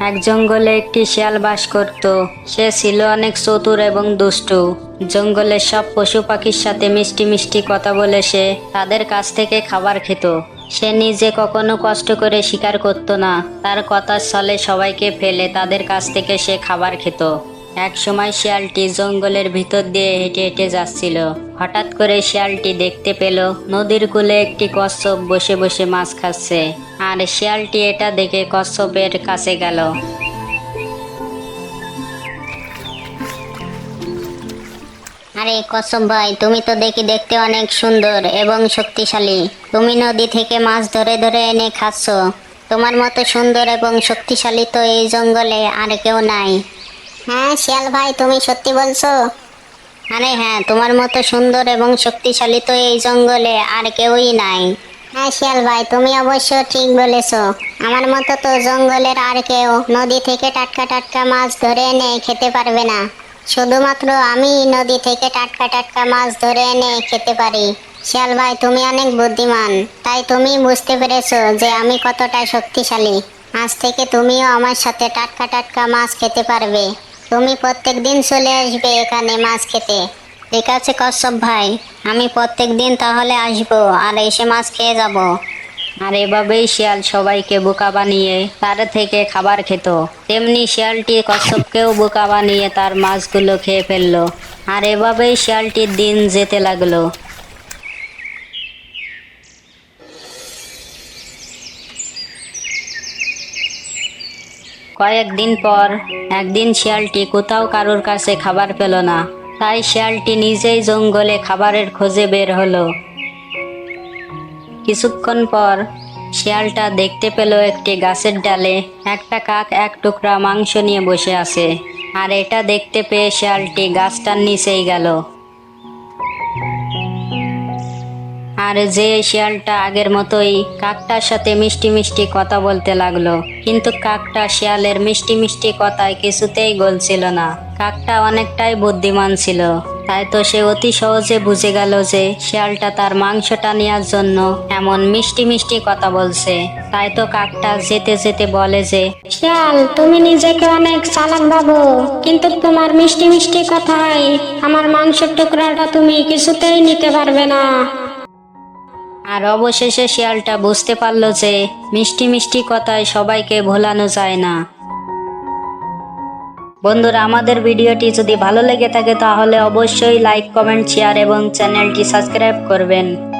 এক জঙ্গলে একটি শিয়াল বাস করত। সে ছিল অনেক চতুর এবং দুষ্টু। জঙ্গলের সব পশু পাখির সাথে মিষ্টি মিষ্টি কথা বলে সে তাদের কাছ থেকে খাবার খেত। সে নিজে কখনো কষ্ট করে শিকার করত না। তার কথার ছলে সবাইকে ফেলে তাদের কাছ থেকে সে খাবার খেত। এক সময় শিয়ালটি জঙ্গলের ভিতর দিয়ে হেঁটে হেঁটে যাচ্ছিল। হঠাৎ করে শিয়ালটি দেখতে পেল, নদীর কূলে একটি কচ্ছপ বসে বসে মাছ খাচ্ছে। আর শিয়ালটি এটা দেখে কচ্ছপের কাছে গেল। আরে কসব ভাই, তুমি তো দেখি দেখতে অনেক সুন্দর এবং শক্তিশালী। তুমি নদী থেকে মাছ ধরে ধরে এনে খাচ্ছ। তোমার মতো সুন্দর এবং শক্তিশালী তো এই জঙ্গলে আর কেউ নাই। হ্যাঁ শিয়াল ভাই, তুমি সত্যি বলছো? আরে হ্যাঁ তোমার মতো সুন্দর এবং শক্তিশালী তো এই জঙ্গলে আর কেউই নাই। হ্যাঁ শিয়াল ভাই, তুমি অবশ্য ঠিক বলেছ। আমার মতো তো জঙ্গলের আর কেউ নদী থেকে টাটকা টাটকা মাছ ধরে এনে খেতে পারবে না। শুধুমাত্র আমি নদী থেকে টাটকা টাটকা মাছ ধরে এনে খেতে পারি। শিয়াল ভাই, তুমি অনেক বুদ্ধিমান। তাই তুমি বুঝতে পেরেছ যে আমি কতটা শক্তিশালী। আজ থেকে তুমিও আমার সাথে টাটকা টাটকা মাছ খেতে পারবে। তুমি প্রত্যেক দিন চলে আসবে এখানে মাছ খেতে। ঠিক আছে কশ্যপ ভাই, আমি প্রত্যেক দিন তাহলে আসব আর এসে মাছ খেয়ে যাব। আর এভাবেই শিয়াল সবাইকে বোকা বানিয়ে তার থেকে খাবার খেত। তেমনি শিয়ালটি কশ্যপকেও বোকা বানিয়ে তার মাছগুলো খেয়ে ফেলল। আর এভাবেই শিয়ালটির দিন যেতে লাগল। কয়েকদিন পর একদিন শিয়ালটি কোথাও কারোর কাছে খাবার পেল না। তাই শিয়ালটি নিজেই জঙ্গলে খাবারের খোঁজে বের হলো। কিছুক্ষণ পর শিয়ালটা দেখতে পেল একটি গাছের ডালে একটা কাক এক টুকরা মাংস নিয়ে বসে আছে। আর এটা দেখতে পেয়ে শিয়ালটি গাছটার নিচেই গেল। আর যে শিয়ালটা আগের মতোই কাকটার সাথে মিষ্টি মিষ্টি কথা বলতে লাগল, কিন্তু কাকটা শিয়ালের মিষ্টি মিষ্টি কথায় কিছুতেই গলছিল না। কাকটা অনেকটাই বুদ্ধিমান ছিল, তাই তো সে অতি সহজে বুঝে গেল যে শিয়ালটা তার মাংসটা নেওয়ার জন্য এমন মিষ্টি মিষ্টি কথা বলছে। তাই তো কাকটা যেতে যেতে বলে যে, শিয়াল, তুমি নিজেকে অনেক চালাক ভাবো কিন্তু তোমার মিষ্টি মিষ্টি কথায় আমার মাংসের টুকরাটা তুমি কিছুতেই নিতে পারবে না। আর অবশেষে শিয়ালটা বুঝতে পারল যে মিষ্টি মিষ্টি কথায় সবাইকে ভোলানো যায় না। বন্ধুরা, আমাদের ভিডিওটি যদি ভালো লেগে থাকে তাহলে অবশ্যই লাইক কমেন্ট শেয়ার এবং চ্যানেলটি সাবস্ক্রাইব করবেন।